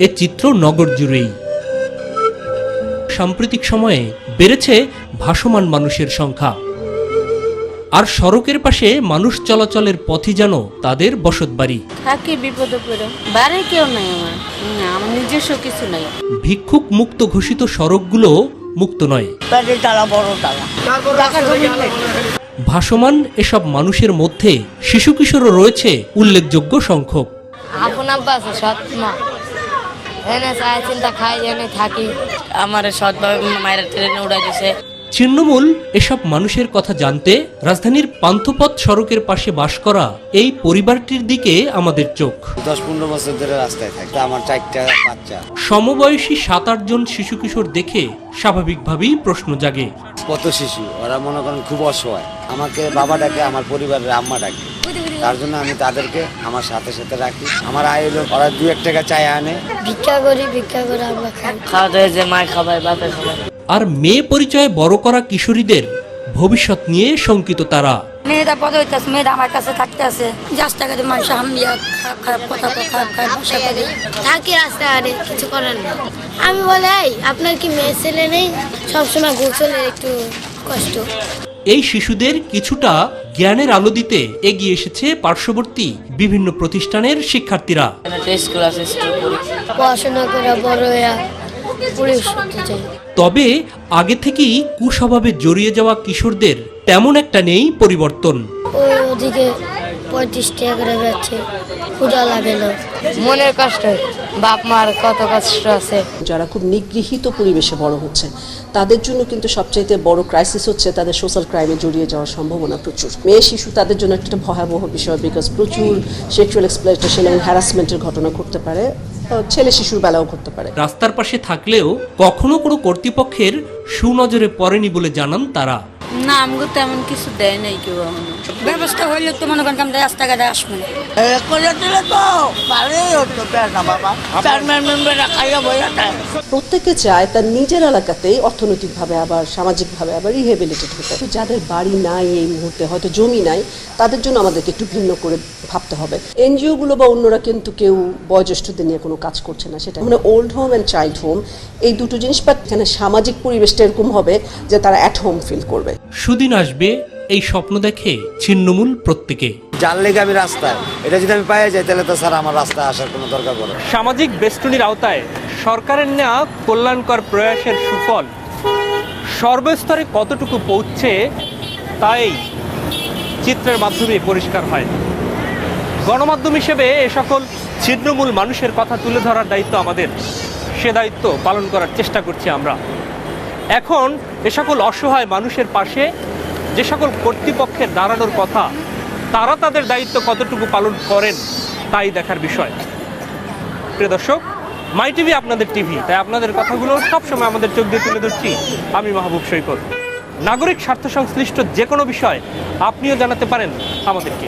এ চিত্র নগর জুড়েই। সাম্প্রতিক সময়ে বেড়েছে ভাসমান মানুষের সংখ্যা। আর সড়কের পাশে মানুষ চলাচলের পথই যেন তাদের বসতবাড়ি। থাকি বিপদে পড়ে। বাড়ি কেউ নাই আমার। হুম, আমার নিজস্ব কিছু নাই। ভিক্ষুক মুক্ত ঘোষিত সড়কগুলো মুক্ত নয়। পেটের তালা বড় তালা। টাকা জমি নেই। ভাসমান এসব মানুষের মধ্যে শিশু কিশোরও রয়েছে উল্লেখযোগ্য সংখ্যক। আপন আব্বা আছে সৎ মা। এনে চায় চিন্তা খাই এনে থাকি। আমার সৎভাবে মায়ের ট্রেনে উড়াই দিছে। ছিন্নমূল এসব মানুষের কথা জানতে রাজধানীর পান্থপথ সড়কের পাশে বাস করা এই পরিবারটির দিকে আমাদের চোখ। দশ পনেরো বছর ধরে রাস্তায় থাকি। আমার চারটা বাচ্চা। সমবয়সী সাত আট জন শিশু কিশোর দেখে স্বাভাবিকভাবেই প্রশ্ন জাগে। কত শিশু ওরা মনে করেন খুব অসহায়। আমাকে বাবা ডাকে আমার পরিবারের আম্মা ডাকে। তার জন্য আমি তাদেরকে আমার সাথে সাথে রাখি। আমার আয় হলো ওরা দু এক টাকা চায় আনে। ভিক্ষা করি ভিক্ষা করে আমরা খাই। খাওয়া দাওয়া যে মায় খাবায় বাপে খাবায় আর মেয়ে পরিচয়ে বড় করা কিশোরীদের ভবিষ্যৎ নিয়ে শঙ্কিত তারা। মেয়েটা পদে হইতেছে মেয়েটা আমার কাছে থাকতে আছে। যাস টাকাতে মানুষ হামিয়া খারাপ খারাপ কথা কয়, খারাপ খারাপ ভাষা করে থাকি রাস্তাঘাটে কিছু করার নেই। আমি বলে এই আপনার কি মেয়ে ছেলে নেই? সবসময় গোসলে একটু কষ্ট। এই শিশুদের কিছুটা জ্ঞানের আলো দিতে এগিয়ে এসেছে পার্শ্ববর্তী বিভিন্ন প্রতিষ্ঠানের শিক্ষার্থীরা। পড়াশোনা করে বড় তবে আগে থেকেই কুস্বভাবে জড়িয়ে যাওয়া কিশোরদের তেমন একটা নেই পরিবর্তন। ওদিকে পঁয়ত্রিশ টাকা করে যাচ্ছে পূজা লাগে না। মনের কষ্ট বাপ মার কত কষ্ট আছে। যারা খুব নিগৃহীত পরিবেশে বড় হচ্ছে তাদের জন্য কিন্তু সবচাইতে বড় ক্রাইসিস হচ্ছে তাদের সোশ্যাল ক্রাইমে জড়িয়ে যাওয়ার সম্ভাবনা প্রচুর। মেয়ে শিশু তাদের জন্য একটা ভয়াবহ বিষয় বিকজ প্রচুর সেক্সুয়াল এক্সপ্লয়টেশন এবং হ্যারাসমেন্টের ঘটনা ঘটতে পারে ছেলে শিশুর বেলাও ঘটতে পারে। রাস্তার পাশে থাকলেও কখনো কোনো কর্তৃপক্ষের সুনজরে পড়েনি বলে জানান তারা। না আমাকে তেমন কিছু দেয় নাই কেউ এখনও ব্যবস্থা হইলে তো মনে করেন আমরা রাস্তাঘাটে আসব না। এ করে দিলে তো ভালোই হতো বাবা। চেয়ারম্যান মেম্বাররা খাইয়া বইয়া প্রত্যেকে চায় তার নিজের এলাকাতেই অর্থনৈতিকভাবে আবার সামাজিকভাবে আবার রিহেবিলিটেড হতে। যাদের বাড়ি নাই এই মুহূর্তে হয়তো জমি নাই তাদের জন্য আমাদেরকে একটু ভিন্ন করে ভাবতে হবে। এনজিও গুলো বা অন্যরা কিন্তু কেউ বয়োজ্যেষ্ঠদের নিয়ে কোনো কাজ করছে না সেটা মানে old home and child home এই দুটো জিনিস এখানে সামাজিক পরিবেশটা এরকম হবে যে তারা অ্যাট হোম ফিল করবে। সুদিন আসবে এই স্বপ্ন দেখে ছিন্নমূল প্রত্যেকে। যার লেগে আমি রাস্তায়। এটা যদি আমি পাই যাই তাহলে তো স্যার আমার রাস্তায় আসার কোনো দরকার পড়ে সামাজিক বেষ্টনীর আওতায় সরকারের নেওয়া কল্যাণকর প্রয়াসের সুফল সর্বস্তরে কতটুকু পৌঁছছে তাই চিত্রের মাধ্যমে পরিষ্কার হয়। গণমাধ্যম হিসেবে এ সকল ছিন্নমূল মানুষের কথা তুলে ধরার দায়িত্ব আমাদের। সে দায়িত্ব পালন করার চেষ্টা করছি আমরা। এখন এ সকল অসহায় মানুষের পাশে, যে সকল কর্তৃপক্ষের দাঁড়ানোর কথা, তারা তাদের দায়িত্ব কতটুকু পালন করেন, তাই দেখার বিষয়। প্রিয় দর্শক, মাই টিভি আপনাদের টিভি, তাই আপনাদের কথাগুলো সবসময় আমাদের চোখ দিয়ে তুলে ধরছি। আমি মাহবুব সৈকত। নাগরিক স্বার্থ সংশ্লিষ্ট যে কোনো বিষয় আপনিও জানাতে পারেন আমাদেরকে।